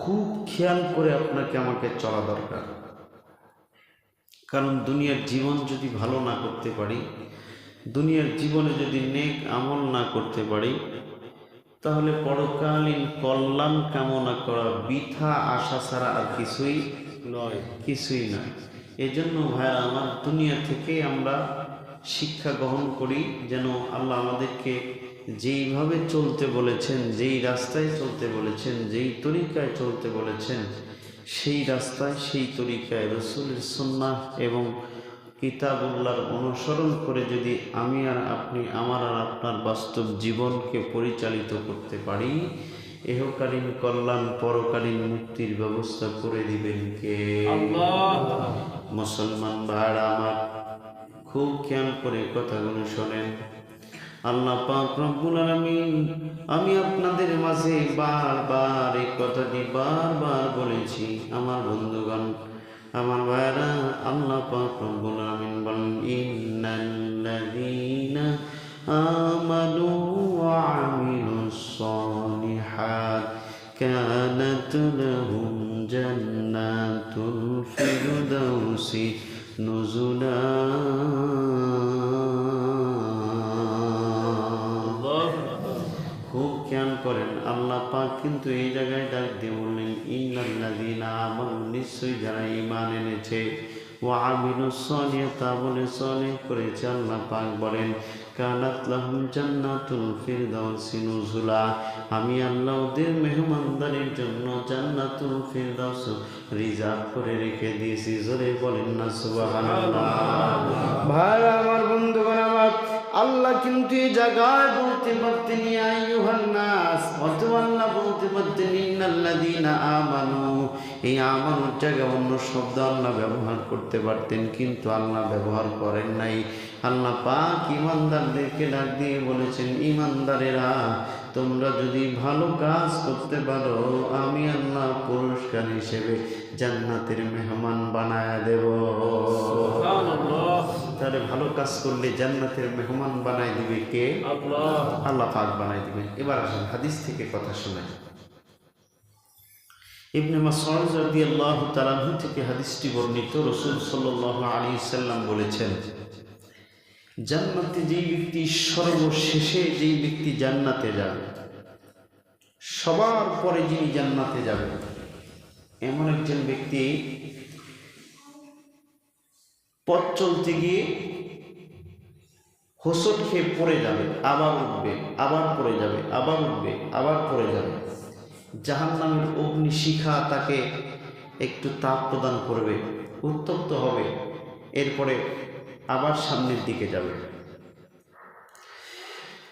খুব খেয়াল করে আপনাকে আমাকে চলা দরকার। কারণ দুনিয়ার জীবন যদি ভালো না করতে পারি, দুনিয়ার জীবনে যদি নেক আমল না করতে পারি, তাহলে পরকালীন কল্যাণ কামনা করা বৃথা আশা ছাড়া আর কিছুই নয় কিছুই নয় এজন্য ভাইয়া আমার দুনিয়া থেকে আমরা শিক্ষা গ্রহণ করি যেন আল্লাহ আমাদেরকে যেইভাবে চলতে বলেছেন যেই রাস্তায় চলতে বলেছেন যেই তরিকায় চলতে বলেছেন সেই রাস্তায় সেই তরিকায় রসুলের সন্না এবং কিতাবুল্লাহর অনুসরণ করে যদি আমি আর আপনি আমার আর আপনার বাস্তব জীবনকে পরিচালিত করতে পারি এহকালীন কল্যাণ পরকালীন মুক্তির ব্যবস্থা করে দিবেন কে? মুসলমান ভাড়া আমার খুব খেয়াল করে কথাগুলো শোনেন। আল্লাহ পাক রব্বুল আলামিন, আমি আপনাদের মাঝে বারবার এই কথাটি বারবার বলেছি, আমার বন্ধুগণ, আমার ভাইরা আল্লাহ পাক রব্বুল আলামিন বলেন, ইন্নাল্লাযীনা আমানু ওয়া আমিলুস সালিহাত কানাত লাহুম জান্নাতুল ফিরদাউসি نزلا খুব খেয়াল করেন আল্লাহ পাক কিন্তু এই জায়গায় ডাক দিয়ে বললেন ইন্নাল্লাযীনা আমানু নিশ্চয়ই যারা ঈমান এনেছে ওয়া আমিলুস সালিহাতা বলে সলিহ করেছে আল্লাহ পাক বলেন, কানাত লাহুম জান্নাতুল ফিরদাউসি নুজুলা। আমি আল্লাহ ওদের মেহমানদারির জন্য জান্নাতুল ফিরদাউস রিজার্ভ করে রেখে দিয়েছি। জোরে বলেন না, সুবহানাল্লাহ। ভাই, আমার বন্ধুগণ, আমার আল্লাহ কিন্তু এই জায়গায় বলতে পারতেন, ইয়া আইয়ুহান নাস অথবা আল্লাহ বলতে পারতেন, ইন্নাল্লাযীনা আমানু। এই আমানুর জায়গায় অন্য শব্দ আল্লাহ ব্যবহার করতে পারতেন কিন্তু আল্লাহ ব্যবহার করেন নাই। আল্লাহ পাক ইমানদারদেরকে ডাক দিয়ে বলেছেন ইমানদারেরা তোমরা যদি ভালো কাজ করতে পারো আমি আল্লাহ পুরস্কার হিসেবে জান্নাতের মেহমান বানায় দেব। তাহলে ভালো কাজ করলে জান্নাতের মেহমান বানায় দিবে কে? আল্লাহ। পাক বানায় দিবেন। এবার আসেন হাদিস থেকে কথা শোনেন ইবনে মাসউদ রাদিয়াল্লাহু তাআলা থেকে হাদিসটি বর্ণিত রাসূল সাল্লাল্লাহু আলাইহি সাল্লাম বলেছেন, জান্নাতে যেই ব্যক্তি সর্বশেষে যেই ব্যক্তি জান্নাতে যাবে, সবার পরে যিনি জান্নাতে যাবে এমন একজন ব্যক্তি পথ চলতে গিয়ে হোসট খেয়ে পড়ে যাবে, আবার উঠবে, আবার পড়ে যাবে, আবার উঠবে, আবার পড়ে যাবে। জাহান্নামের অগ্নিশিখা তাকে একটু তাপ প্রদান করবে, উত্তপ্ত হবে, এরপরে আবার সামনের দিকে যাবে।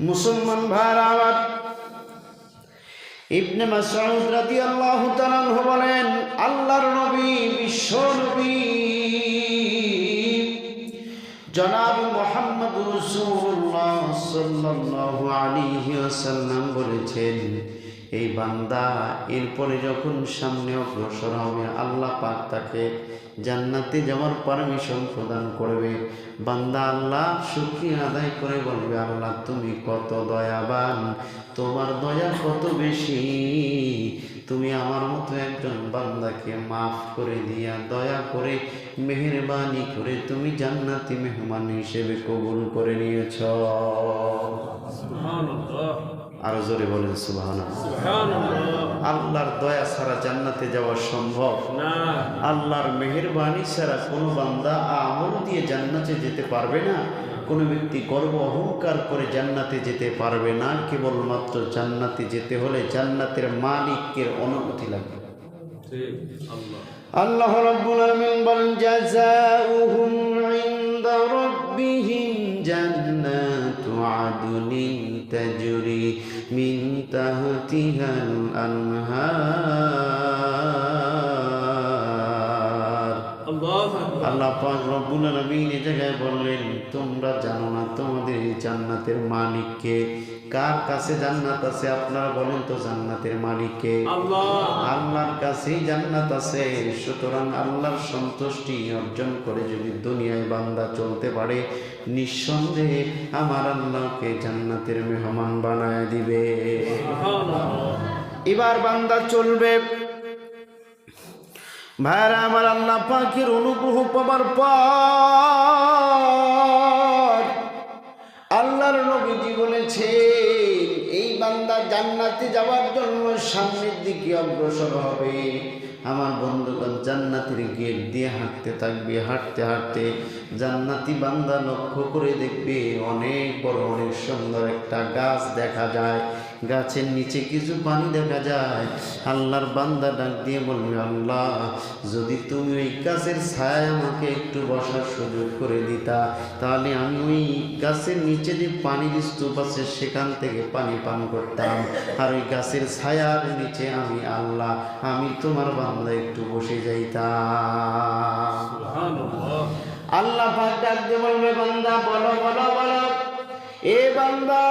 মুসলমান ভাইরা আমার ইবনে মাসউদ রাদিয়াল্লাহু তাআলা বলেন, আল্লাহর নবী, বিশ্ব নবী। জনাব মুহাম্মদ রাসূলুল্লাহ সাল্লাল্লাহু আলাইহি ওয়াসাল্লাম বলেছেন এই বান্দা এরপরে যখন সামনে অগ্রসর হবে, আল্লাহ পাক তাকে জান্নাতে যাওয়ার পারমিশন প্রদান করবে। বান্দা আল্লাহ শুকরিয়া আদায় করে বলবে, আল্লাহ, তুমি কত দয়াবান, তোমার দয়া কত বেশি। তুমি আমার মতো একজন বান্দাকে মাফ করে দিয়া, দয়া করে, মেহেরবানি করে তুমি জান্নাতি মেহমান হিসেবে কবুল করে নিয়েছ। আরও জোরে বলেন সুবহান আল্লাহর দয়া ছাড়া জান্নাতে যাওয়া সম্ভব। না। আল্লাহর মেহেরবানি ছাড়া কোনো বান্দা আমল দিয়ে জান্নাতে যেতে পারবে না। কোনো ব্যক্তি গর্ব অহংকার করে জান্নাতে যেতে পারবে না। কেবলমাত্র জান্নাতে যেতে হলে জান্নাতের মালিকের অনুমতি লাগবে। আল্লাহ রাব্বুল আলামিন বলেন জাযাউহুম ইনদা রাব্বিহিম জান্নাতু আদনিন তাজরি মিন তাহতিহাল الأنهار আল্লাহ পাক রব্বুল আলামিন এই জায়গায় বললেন তোমরা জানো না তোমাদের এই জান্নাতের মালিককে কার কাছে জান্নাত আছে আপনারা বলেন তো জান্নাতের মালিককে? আল্লাহর কাছেই জান্নাত আছে সুতরাং আল্লাহর সন্তুষ্টি অর্জন করে যদি দুনিয়ায় বান্দা চলতে পারে নিঃসন্দেহে আমার আল্লাহকে জান্নাতের মেহমান বানায় দিবে। এবার বান্দা চলবে। ভাইরা আমার আল্লাহ পাখির অনুগ্রহ পাবার পর আল্লাহর নবীজি বলেছেন, এই বান্দা জান্নাতে যাওয়ার জন্য সামনের দিকে অগ্রসর হবে। আমার বন্ধুগণ, জান্নাতের গেট দিয়ে হাঁটতে থাকবে, হাঁটতে হাঁটতে জান্নাতি বান্দা লক্ষ্য করে দেখবে অনেক বড়, অনেক সুন্দর একটা গাছ দেখা যায়। গাছের নিচে কিছু পানি দেখা যায়। আল্লাহর বান্দা ডাক দিয়ে বলবে আল্লাহ যদি তুমি ওই গাছের ছায় আমাকে একটু বসার সুযোগ করে দিতা তাহলে আমি ওই গাছের নিচে যে পানির স্তূপ আছে সেখান থেকে পানি পান করতাম। আর ওই গাছের ছায়ার নিচে আমি আল্লাহ আমি তোমার বান্দা একটু বসে যাইতাম। আল্লাহ পাক ডাক দিয়ে বলবে বান্দা বলো বলো বলো। এ বান্দা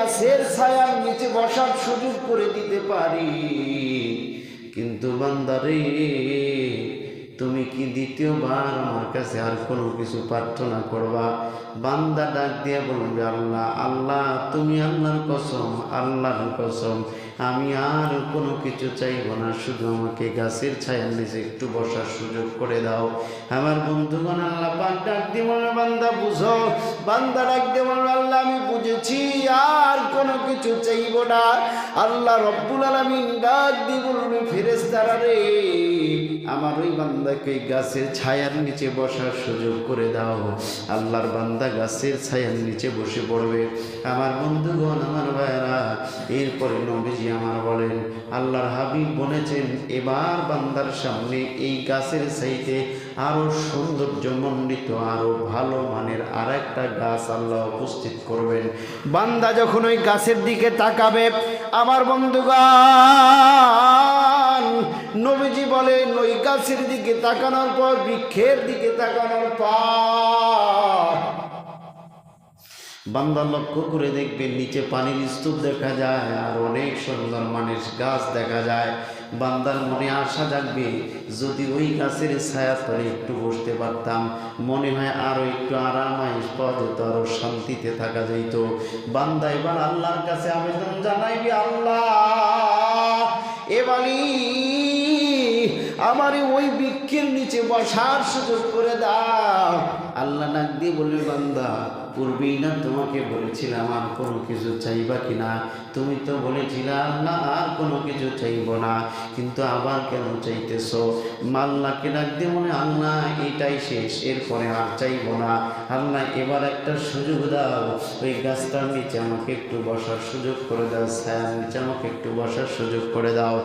গাছের ছায়ার নিচে বসার সুযোগ করে দিতে পারি। কিন্তু বান্দারে, তুমি কি দ্বিতীয়বার আমার কাছে আর কোনো কিছু প্রার্থনা করবা? বান্দা ডাক দিয়ে বলবে, আল্লাহ আল্লাহ, তুমি আল্লাহর কসম আল্লাহর কসম আমি আর কোনো কিছু চাইব না, শুধু আমাকে গাছের ছায়ার নিচে একটু বসার সুযোগ করে দাও। আমার বন্ধুগণ, আল্লাহ পাক ডাক বলবে বান্দা বুঝো, বান্দা ডাক বলবে আল্লাহ আমি বুঝেছি, আর কোনো কিছু চাইব না। আল্লাহ রব্বুল আলামিন ডাক দিয়ে বলবে ফেরেশতারা রে, আমার ওই বান্দাকে গাছের ছায়ার নিচে বসার সুযোগ করে দাও। আল্লাহর বান্দা গাছের ছায়ার নিচে বসে পড়বে। আমার বন্ধুগণ, আমার ভাইরা এরপরে নবীজি আমার বলেন, আল্লাহর হাবিব বলেছেন, এবার বান্দার সামনে এই গাছের সাইতে আরও সৌন্দর্যমণ্ডিত আরও ভালো মানের আর একটা গাছ আল্লাহ উপস্থিত করবেন। বান্দা যখন ওই গাছের দিকে তাকাবে, আমার বন্ধুগান নবীজি বলেন, ওই গাছের দিকে তাকানোর পর, বৃক্ষের দিকে তাকানোর পর বান্দা লক্ষ্য করে দেখবেন নিচে পানির স্তূপ দেখা যায় আর অনেক সুন্দর মানের গাছ দেখা যায়। বান্দার মনে আশা জাগবে, যদি ওই গাছের ছায়া তলে একটু বসতে পারতাম, মনে হয় আরও একটু আরাম পাওয়া যেত, আরও শান্তিতে থাকা যেত বান্দা এবার আল্লাহর কাছে আবেদন জানাইবি, আল্লাহ এবারই আমার ওই বৃক্ষের নিচে বসার সুযোগ করে দাও। আল্লাহ নাক দিয়ে বলবে, বান্দা পূর্বেই না তোমাকে বলেছিলাম, আর কোনো কিছু চাইবা কিনা তুমি তো বলেছিলে আল্লাহ আর কোনো কিছু চাইব না। কিন্তু আবার কেন চাইতেছো? মাল্লাকে ডাক দিয়ে মনে আল্লাহ, এটাই শেষ, এরপরে আর চাইব না। আল্লাহ, এবার একটা সুযোগ দাও। ওই গাছটার নিচে আমাকে একটু বসার সুযোগ করে দাও, ছায়ার নিচে আমাকে একটু বসার সুযোগ করে দাও।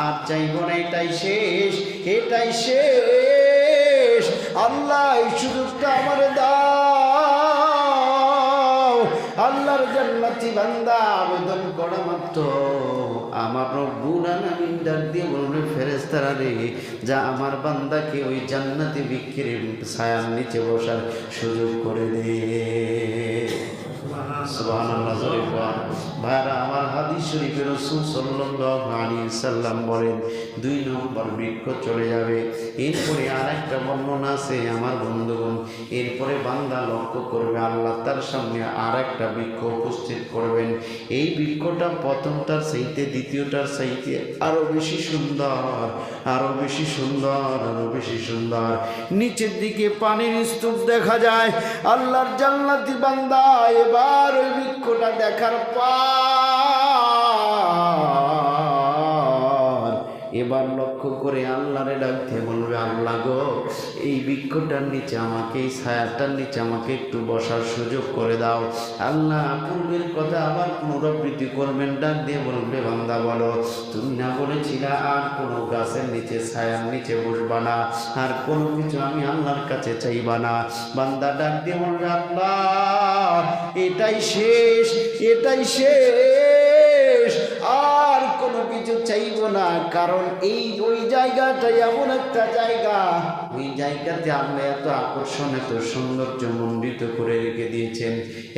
আর চাইব না, এটাই শেষ এটাই শেষ। আল্লাহ, এই সুযোগটা আমার বান্দা আবেদন করা মাত্র আমার রব্বুল আলামিন ডাক দিয়ে ফেরেশতারা রে, যা আমার বান্দাকে ওই জান্নাতি বিক্রির ছায়ার নিচে বসার সুযোগ করে দে সুবহানাল্লাহ। ভাইরা, আমার হাদিস শরীফের রাসূল সাল্লাল্লাহু আলাইহি সাল্লাম বলেন, দুই নম্বর বৃক্ষ চলে যাবে। এরপরে আর একটা বর্ণনা আছে, আমার বন্ধুগণ, এরপরে বান্দা লক্ষ্য করবে, আল্লাহ তার সামনে আর একটা বৃক্ষ উপস্থিত করবেন। এই বৃক্ষটা প্রথমটার চাইতে, দ্বিতীয়টার চাইতে আরও বেশি সুন্দর, আরও বেশি সুন্দর, আরও বেশি সুন্দর। নিচের দিকে পানির স্তূপ দেখা যায়, আল্লাহর জান্নাতি বান্দা এবার ওই বৃক্ষটা দেখার পর আল্লাহ। এবার লক্ষ্য করে আল্লাহরে ডাকতে বলবে, আল্লাহ গো, এই বৃক্ষটার নিচে আমাকে, এই ছায়াটার নিচে আমাকে একটু বসার সুযোগ করে দাও। আল্লাহ পূর্বের কথা আবার পুনরাবৃত্তি করবেন, ডাক দিয়ে বলবে, বান্দা বলো, তুমি না বলেছিলা আর কোনো গাছের নিচে, ছায়ার নিচে বসবা না, আর কোনো কিছু আমি আল্লাহর কাছে চাইবা না? বান্দা ডাক দিয়ে বলবে, আল্লাহ, এটাই শেষ এটাই শেষ। কিছু চাইব না, কারণ এই ওই জায়গাটা এমন একটা জায়গা। ওই জায়গাতে আপনি এত আকর্ষণ, এত সৌন্দর্য মণ্ডিত করে রেখে দিয়েছেন।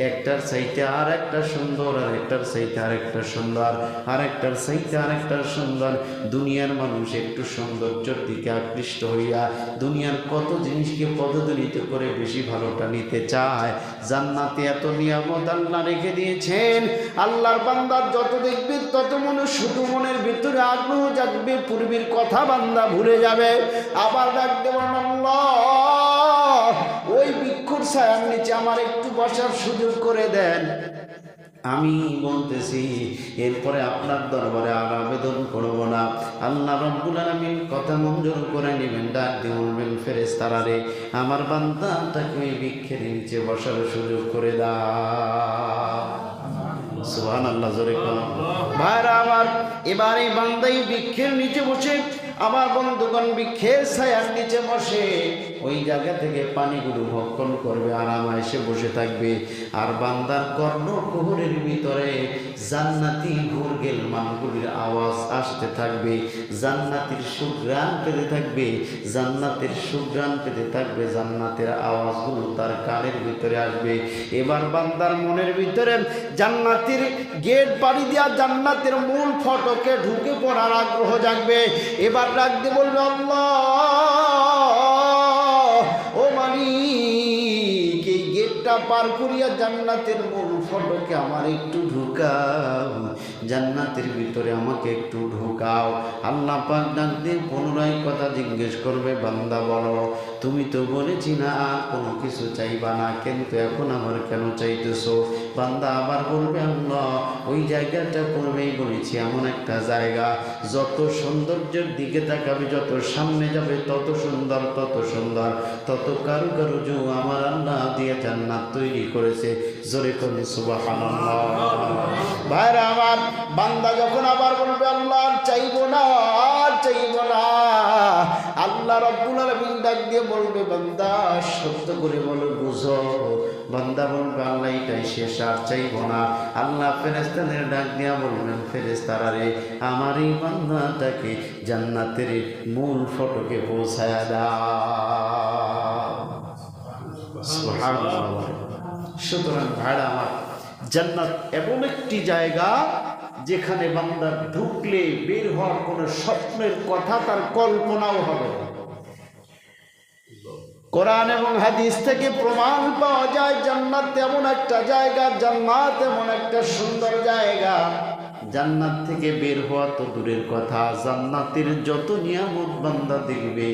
একটার সাইতে আর একটা সুন্দর, আর একটার সাইতে আর একটা সুন্দর, আর একটার সাইতে আর একটা সুন্দর। দুনিয়ার মানুষ একটু সৌন্দর্যের দিকে আকৃষ্ট হইয়া দুনিয়ার কত জিনিসকে পদদলিত করে বেশি ভালোটা নিতে চায়। জান্নাতে এত নিয়ামত আল্লাহ রেখে দিয়েছেন। আল্লাহর বান্দার যত দেখবে, তত মনে, শুধু মনের ভিতরে আগ্রহ থাকবে পূর্বের কথা বান্দা ভুলে যাবে। আবার ডাক আল্লাহ, ওই ভিক্ষুর ছায়ার নিচে আমার একটু বসার সুযোগ করে দেন। আমি বলতেছি, এরপরে আপনার দরবারে আর আবেদন করব না। আল্লাহ রব্বুল আলামিন কথা মঞ্জুর করে নেবেন, ডাক দিয়ে বলবেন ফেরেস তারারে আমার বান্দাটাকে ওই বৃক্ষের নিচে বসার সুযোগ করে দাও। আর বান্দার কর্ণ কুহুরের ভিতরে জান্নাতি ঘুরগেল মানগুলির আওয়াজ আসতে থাকবে, জান্নাতির সুগ্রাণ পেতে থাকবে, জান্নাতের সুগ্রাণ পেতে থাকবে, জান্নাতের আওয়াজগুলো তার কানের ভিতরে আসবে। এবার বান্দার মনের ভিতরে জান্নাতের গেট বাড়ি দেওয়া জান্নাতের মূল ফটকে ঢুকে পড়ার আগ্রহ জাগবে। এবার রাখতে বলবে, আল্লাহ, ও মালিক, এই গেটটা পার করিয়া জান্নাতের মূল ফটকে আমার একটু ঢুকাও। জান্নাতের ভিতরে আমাকে একটু ঢুকাও। আল্লাহ পাক ডাক দিয়ে পুনরায় কথা জিজ্ঞেস করবে, বান্দা বলো, তুমি তো বলেছি না, কোনো কিছু চাইবা না, কিন্তু এখন আমার কেন চাইতেছো? বান্দা আবার বলবে, আল্লাহ, ওই জায়গাটা পূর্বেই বলেছি, এমন একটা জায়গা। যত সৌন্দর্যের দিকে তাকাবে, যত সামনে যাবে, তত সুন্দর তত সুন্দর। তত কারু কারু আমার আল্লাহ দিয়ে জান্নাত তৈরি করেছে। জোরে করে ভাইরা আমার, বান্দা যখন আবার বলবে, আল্লাহ চাইব না চাইব না। আল্লাহ রব্বুল আলামিন ডাক দিয়ে বলবে, বান্দা সত্য করে বলো, বুঝো। বান্দা বলবে, আল্লাহ, এটাই শেষ, আর চাইব না। আল্লাহ ফেরেস্তাদের ডাক দিয়া বলবেন ফেরেস্তারা রে, আমার এই বান্দাটাকে জান্নাতের মূল ফটকে পৌঁছায়া দাও। সুতরাং ভাড়া আমার জান্নাত এমন একটি জায়গা যেখানে বান্দা ঢুকলে বের হওয়ার কোনো স্বপ্নের কথা তার কল্পনাও হবে না। কোরআন এবং হাদিস থেকে প্রমাণ পাওয়া যায়, জান্নাত এমন একটা জায়গা, জান্নাত এমন একটা সুন্দর জায়গা জান্নাত থেকে বের হওয়া তো দূরের কথা। জান্নাতের যত নিয়ামত বান্দা দেখবে,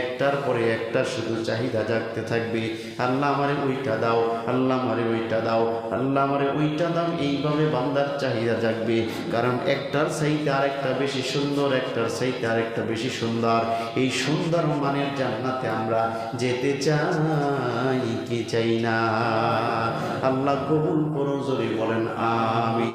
একটার পরে একটা শুধু চাহিদা জাগতে থাকবে। আল্লাহ আমারে ওইটা দাও, আল্লাহ আমারে ওইটা দাও, আল্লাহ আমারে ওইটা দাও, এইভাবে বান্দার চাহিদা জাগবে। কারণ একটার চাইতে আরেকটা বেশি সুন্দর, একটার চাইতে আরেকটা বেশি সুন্দর। এই সুন্দর মানের জান্নাতে আমরা যেতে চাই, কি চাই না? আল্লাহ কবুল করো, জোরে বলেন আমি